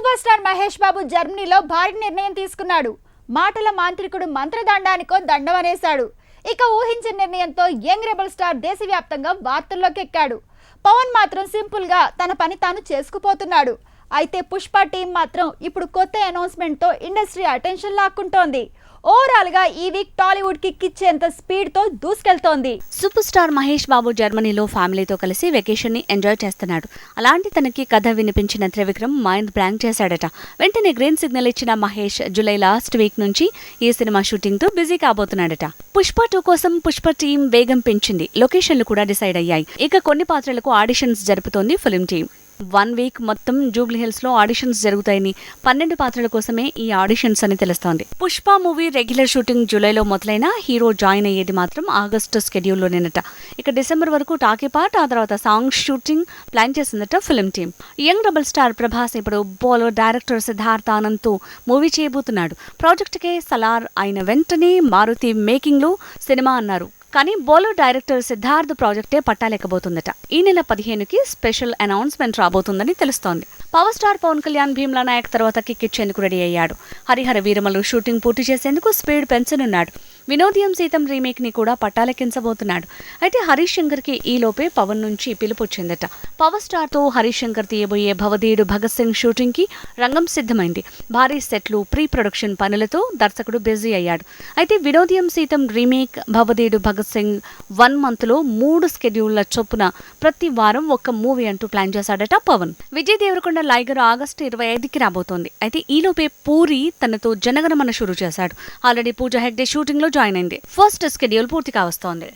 Super star Mahesh Babu జర్మనీలో భారీ నిర్ణయం తీసుకున్నాడు. మాటల మాంత్రికుడు మంత్రదండానికో దండవనేశాడు ఇక ఊహించిన నిర్ణయంతో యంగ్ రెబల్ స్టార్ దేశవ్యాప్తంగా వార్తల్లోకి ఎక్కాడు పవన్ మాత్రం సింపుల్గా తన పని తాను చేసుకుపోతున్నాడు. అయితే పుష్ప టీం మాత్రం ఇప్పుడు కొత్త అనౌన్స్మెంట్తో ఇండస్ట్రీ అటెన్షన్ లాక్కుంటోంది. ఓవరాల్గా ఈ వీక్ టాలీవుడ్కి కిచ్చేంత స్పీడ్తో దూసుకెళ్తోంది. సూపర్ స్టార్ మహేష్ బాబు జర్మనీలో ఫ్యామిలీతో కలిసి వెకేషన్ని ఎంజాయ్ చేస్తున్నాడు. అలాంటి తనకి కథ వినిపించిన త్రివిక్రమ్ మైండ్ బ్లాంక్ చేశాడట. వెంటనే గ్రీన్ సిగ్నల్ ఇచ్చిన మహేష్ జూలై లాస్ట్ వీక్ నుంచి ఈ సినిమా షూటింగ్తో బిజీ కాబోతున్నాడట. పుష్ప టూ కోసం పుష్ప టీం వేగం పెంచింది. లొకేషన్లు కూడా డిసైడ్ అయ్యాయి. ఇక కొన్ని పాత్రలకు ఆడిషన్స్ జరుపుతోంది ఫిల్మ్ టీం. వన్ వీక్ మొత్తం జూబ్లీ హిల్స్లో ఆడిషన్స్ జరుగుతాయని పన్నెండు పాత్రల కోసమే ఈ ఆడిషన్స్ అని తెలుస్తోంది. పుష్ప మూవీ రెగ్యులర్ షూటింగ్ జూలైలో మొదలైన హీరో జాయిన్ అయ్యేది మాత్రం ఆగస్టు స్కెడ్యూల్లోనేనట. ఇక డిసెంబర్ వరకు టాకీ పార్ట్ ఆ తర్వాత సాంగ్ షూటింగ్ ప్లాన్ చేసిందట film team young double star Prabhas ఇప్పుడు బాలో డైరెక్టర్ సిద్ధార్థ ఆనంద్తో మూవీ చేయబోతున్నాడు. ప్రాజెక్టుకే సలార్ అయిన వెంటనే మారుతి మేకింగ్లో సినిమా అన్నారు. కానీ బోలో డైరెక్టర్ సిద్ధార్థ్ ప్రాజెక్టే పట్టాలేకపోతుందట. ఈ నెల పదిహేనుకి స్పెషల్ అనౌన్స్మెంట్ రాబోతుందని తెలుస్తోంది. పవర్ స్టార్ పవన్ కళ్యాణ్ భీమ్లా నాయక్ తర్వాత కిక్కిచ్చేందుకు రెడీ అయ్యాడు. హరిహర వీరమలు షూటింగ్ పూర్తి చేసేందుకు స్పీడ్ పెంచనున్నాడు. వినోదయం సీతం రీమేక్ని కూడా పట్టాలెక్కించబోతున్నాడు. అయితే హరీష్ శంకర్కి ఈ లోపే పవన్ నుంచి పిలుపు వచ్చిందట పవర్ స్టార్తో హరీష్ శంకర్ తీయబోయే భవదీయుడు భగత్ సింగ్ షూటింగ్కి రంగం సిద్ధమైంది. భారీ సెట్లు ప్రీ ప్రొడక్షన్ పనులతో దర్శకుడు బిజీ అయ్యాడు. అయితే వినోదయం సీతం రీమేక్ భవదీయుడు భగత్ సింగ్ వన్ మంత్లో మూడు స్కెడ్యూళ్ళ చొప్పున ప్రతి వారం ఒక్క మూవీ అంటూ ప్లాన్ చేశాడట పవన్. విజయ్ దేవరకొండ లైగర్ ఆగస్టు ఇరవై ఐదుకి రాబోతోంది. అయితే ఈలోపే పూరి తనతో జనగణమన షురు చేశాడు. ఆల్రెడీ పూజ హెగ్డే షూటింగ్లో జాయిన్ అయింది. ఫస్ట్ షెడ్యూల్ పూర్తి కావస్తోంది